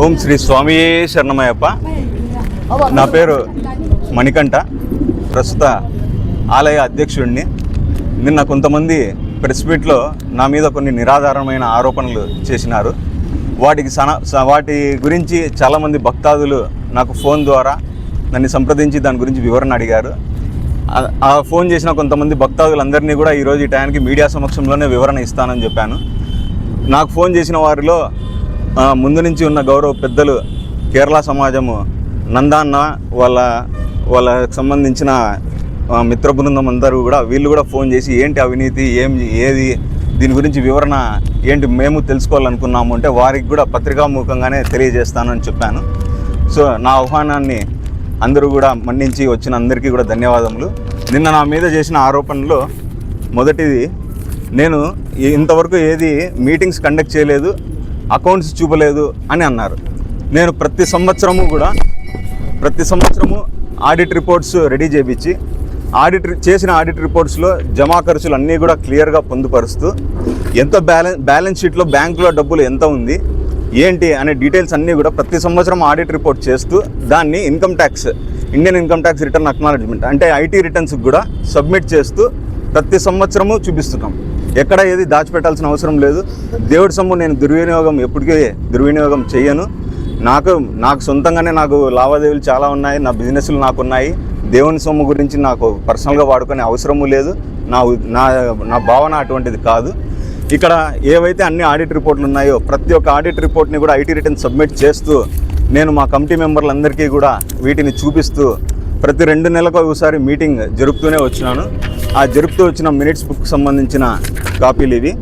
ఓం శ్రీ స్వామి శరణమయ్యప్ప. నా పేరు మణికంఠ. ప్రస్తుత ఆలయ అధ్యక్షుడిని. నిన్న కొంతమంది ప్రెస్ మీట్లో నా మీద కొన్ని నిరాధారమైన ఆరోపణలు చేసినారు. వాటికి సన స- వాటి గురించి చాలామంది భక్తాదులు నాకు ఫోన్ ద్వారా నన్ను సంప్రదించి దాని గురించి వివరణ అడిగారు. ఆ- ఫోన్ చేసిన కొంతమంది భక్తాదులందరినీ కూడా ఈరోజు ఈ టైంకి మీడియా సమక్షంలోనే వివరణ ఇస్తానని చెప్పాను. నాకు ఫోన్ చేసిన వారిలో ముందు నుంచి ఉన్న గౌరవ పెద్దలు కేరళ సమాజము నందాన్న వాళ్ళ వాళ్ళకి సంబంధించిన మిత్ర బృందం అందరూ కూడా వీళ్ళు కూడా ఫోన్ చేసి ఏంటి అవినీతి ఏం ఏది దీని గురించి వివరణ ఏంటి మేము తెలుసుకోవాలనుకున్నాము అంటే వారికి కూడా పత్రికాముఖంగానే తెలియజేస్తానని చెప్పాను. సో నా ఆహ్వానాన్ని అందరూ కూడా మన్నించి వచ్చిన అందరికీ కూడా ధన్యవాదములు. నిన్న నా మీద చేసిన ఆరోపణలో మొదటిది నేను ఇంతవరకు ఏది మీటింగ్స్ కండక్ట్ చేయలేదు. అకౌంట్స్ చూపలేదు అని అన్నారు. నేను ప్రతి సంవత్సరము కూడా ప్రతి సంవత్సరము ఆడిట్ రిపోర్ట్స్ రెడీ చేయించి ఆడిట్ చేసిన ఆడిట్ రిపోర్ట్స్లో జమా ఖర్చులు అన్నీ కూడా క్లియర్గా పొందుపరుస్తూ ఎంత బ్యాలెన్స్ బ్యాలెన్స్ షీట్లో బ్యాంకులో డబ్బులు ఎంత ఉంది ఏంటి అనే డీటెయిల్స్ అన్నీ కూడా ప్రతి సంవత్సరం ఆడిట్ రిపోర్ట్ చేస్తూ దాన్ని income tax Indian income tax return acknowledgement అంటే ఐటీ రిటర్న్స్కి కూడా సబ్మిట్ చేస్తూ ప్రతి సంవత్సరము చూపిస్తున్నాం. ఎక్కడ ఏది దాచిపెట్టాల్సిన అవసరం లేదు. దేవుడి సొమ్ము నేను దుర్వినియోగం ఎప్పటికీ దుర్వినియోగం చేయను నాకు నాకు సొంతంగానే నాకు లావాదేవీలు చాలా ఉన్నాయి నా బిజినెస్లు నాకు ఉన్నాయి దేవుని సొమ్ము గురించి నాకు పర్సనల్గా వాడుకునే అవసరము లేదు. నా నా నా భావన అటువంటిది కాదు. ఇక్కడ ఏవైతే అన్ని ఆడిట్ రిపోర్ట్లు ఉన్నాయో ప్రతి ఒక్క ఆడిట్ రిపోర్ట్ని కూడా ఐటీ రిటర్న్ సబ్మిట్ చేస్తూ నేను మా కమిటీ మెంబర్లందరికీ కూడా వీటిని చూపిస్తూ ప్రతి రెండు నెలలకు ఒకసారి మీటింగ్ జరుపుతూనే వచ్చినాను. ఆ జరుపుతూ వచ్చిన మినిట్స్ బుక్ సంబంధించిన కాపీలు ఇవి.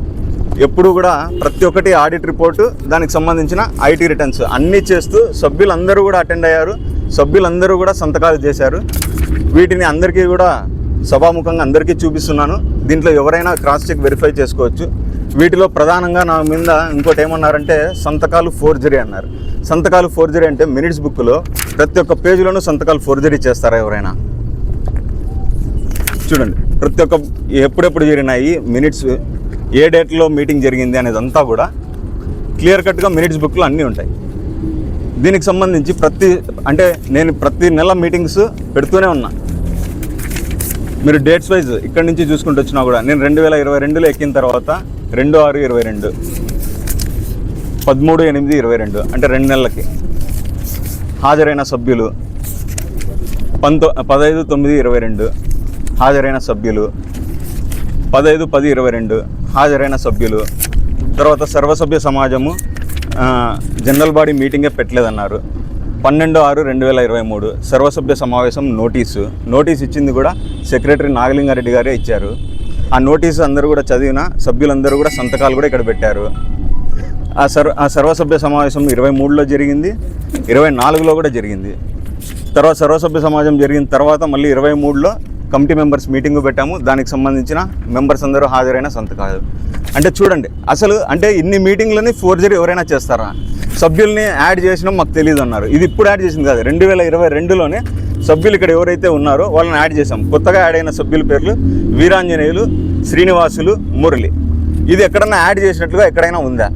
ఎప్పుడు కూడా ప్రతి ఒక్కటి ఆడిట్ రిపోర్టు దానికి సంబంధించిన ఐటీ రిటర్న్స్ అన్నీ చేస్తూ సభ్యులందరూ కూడా అటెండ్ అయ్యారు. సభ్యులందరూ కూడా సంతకాలు చేశారు. వీటిని అందరికీ కూడా సభాముఖంగా అందరికీ చూపిస్తున్నాను. దీంట్లో ఎవరైనా క్రాస్ చెక్ వెరిఫై చేసుకోవచ్చు. వీటిలో ప్రధానంగా నా మీద ఇంకోటి ఏమన్నారంటే సంతకాలు ఫోర్జరీ అన్నారు. సంతకాలు ఫోర్జరీ అంటే మినిట్స్ బుక్లో ప్రతి ఒక్క పేజీలోనూ సంతకాలు ఫోర్జరీ చేస్తారా ఎవరైనా? చూడండి ప్రతి ఒక్క ఎప్పుడెప్పుడు జరిగినాయి మినిట్స్ ఏ డేట్లో మీటింగ్ జరిగింది అనేది అంతా కూడా క్లియర్ కట్గా మినిట్స్ బుక్లో అన్నీ ఉంటాయి. దీనికి సంబంధించి ప్రతి అంటే నేను ప్రతి నెల మీటింగ్స్ పెడుతూనే ఉన్నా. మీరు డేట్స్ వైజ్ ఇక్కడి నుంచి చూసుకుంటూ వచ్చినా కూడా నేను రెండు వేల ఇరవై రెండులో ఎక్కిన తర్వాత రెండు ఆరు ఇరవై రెండు. పదమూడు ఎనిమిది ఇరవై రెండు. అంటే రెండు నెలలకి. హాజరైన సభ్యులు పంతొ పదహైదు తొమ్మిది ఇరవై రెండు. హాజరైన సభ్యులు పదహైదు పది ఇరవై రెండు. హాజరైన సభ్యులు తర్వాత సర్వసభ్య సమాజము జనరల్ బాడీ మీటింగే పెట్టలేదన్నారు. పన్నెండు ఆరు రెండు వేల ఇరవై మూడు. సర్వసభ్య సమావేశం నోటీసు. నోటీస్ ఇచ్చింది కూడా సెక్రటరీ నాగలింగారెడ్డి గారే ఇచ్చారు. ఆ నోటీసు అందరూ కూడా చదివిన సభ్యులందరూ కూడా సంతకాలు కూడా ఇక్కడ పెట్టారు. ఆ సర్వ ఆ సర్వసభ్య సమావేశం ఇరవై మూడులో జరిగింది ఇరవై నాలుగులో కూడా జరిగింది. తర్వాత సర్వసభ్య సమాజం జరిగిన తర్వాత మళ్ళీ ఇరవై మూడులో కమిటీ మెంబర్స్ మీటింగ్ పెట్టాము. దానికి సంబంధించిన మెంబర్స్ అందరూ హాజరైన సంతకాలు. అంటే చూడండి అసలు అంటే ఇన్ని మీటింగ్లని ఫోర్జరీ ఎవరైనా చేస్తారా? సభ్యుల్ని యాడ్ చేసినా మాకు తెలియదు అన్నారు ఇది ఇప్పుడు యాడ్ చేసింది కాదు రెండు వేల ఇరవై రెండులోనే సభ్యులు ఇక్కడ ఎవరైతే ఉన్నారో వాళ్ళని యాడ్ చేసాం కొత్తగా యాడ్ అయిన సభ్యుల పేర్లు వీరాంజనేయులు శ్రీనివాసులు మురళి. ఇది ఎక్కడన్నా యాడ్ చేసినట్లుగా ఎక్కడైనా ఉందా?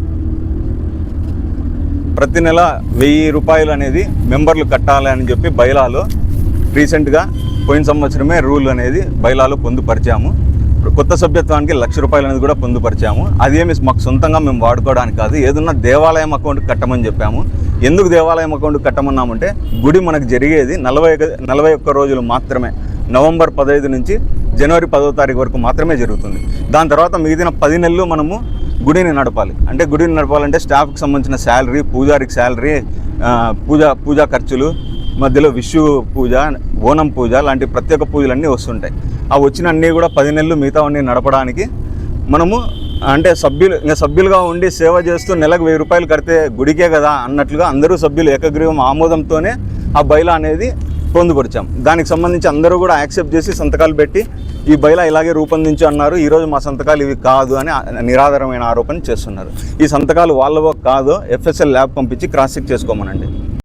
ప్రతి నెల వెయ్యి రూపాయలు అనేది మెంబర్లు కట్టాలి అని చెప్పి బైలాలో రీసెంట్గా పోయిన సంవత్సరమే రూల్ అనేది బైలాలో పొందుపరిచాము. కొత్త సభ్యత్వానికి లక్ష రూపాయలు అనేది కూడా పొందుపరిచాము. అదేమి మాకు సొంతంగా మేము వాడుకోవడానికి కాదు ఏదన్నా దేవాలయం అకౌంట్ కట్టమని చెప్పాము. ఎందుకు దేవాలయం అకౌంట్ కట్టమన్నామంటే గుడి మనకు జరిగేది నలభై నలభై ఒక్క రోజులు మాత్రమే. నవంబర్ పదహైదు నుంచి జనవరి పదో తారీఖు వరకు మాత్రమే జరుగుతుంది. దాని తర్వాత మిగిలిన పది నెలలు మనము గుడిని నడపాలి. అంటే గుడిని నడపాలంటే స్టాఫ్కి సంబంధించిన శాలరీ పూజారికి శాలరీ పూజా పూజా ఖర్చులు మధ్యలో విషు పూజ ఓనం పూజ లాంటి ప్రత్యేక పూజలన్నీ వస్తుంటాయి. ఆ వచ్చిన అన్నీ కూడా పది నెలలు మిగతా అన్నీ నడపడానికి మనము అంటే సభ్యులు ఇంకా సభ్యులుగా ఉండి సేవ చేస్తూ నెలకు వెయ్యి రూపాయలు కడితే గుడికే కదా అన్నట్లుగా అందరూ సభ్యులు ఏకగ్రీవం ఆమోదంతోనే ఆ బైలా అనేది పొందుపరిచాం. దానికి సంబంధించి అందరూ కూడా యాక్సెప్ట్ చేసి సంతకాలు పెట్టి ఈ బైలా ఇలాగే రూపొందించు అన్నారు ఈరోజు మా సంతకాలు ఇవి కాదు అని నిరాధారమైన ఆరోపణ చేస్తున్నారు. ఈ సంతకాలు వాళ్ళవో కాదో ఎఫ్ఎస్ఎల్ ల్యాబ్ పంపించి క్రాస్ చెక్ చేసుకోమనండి.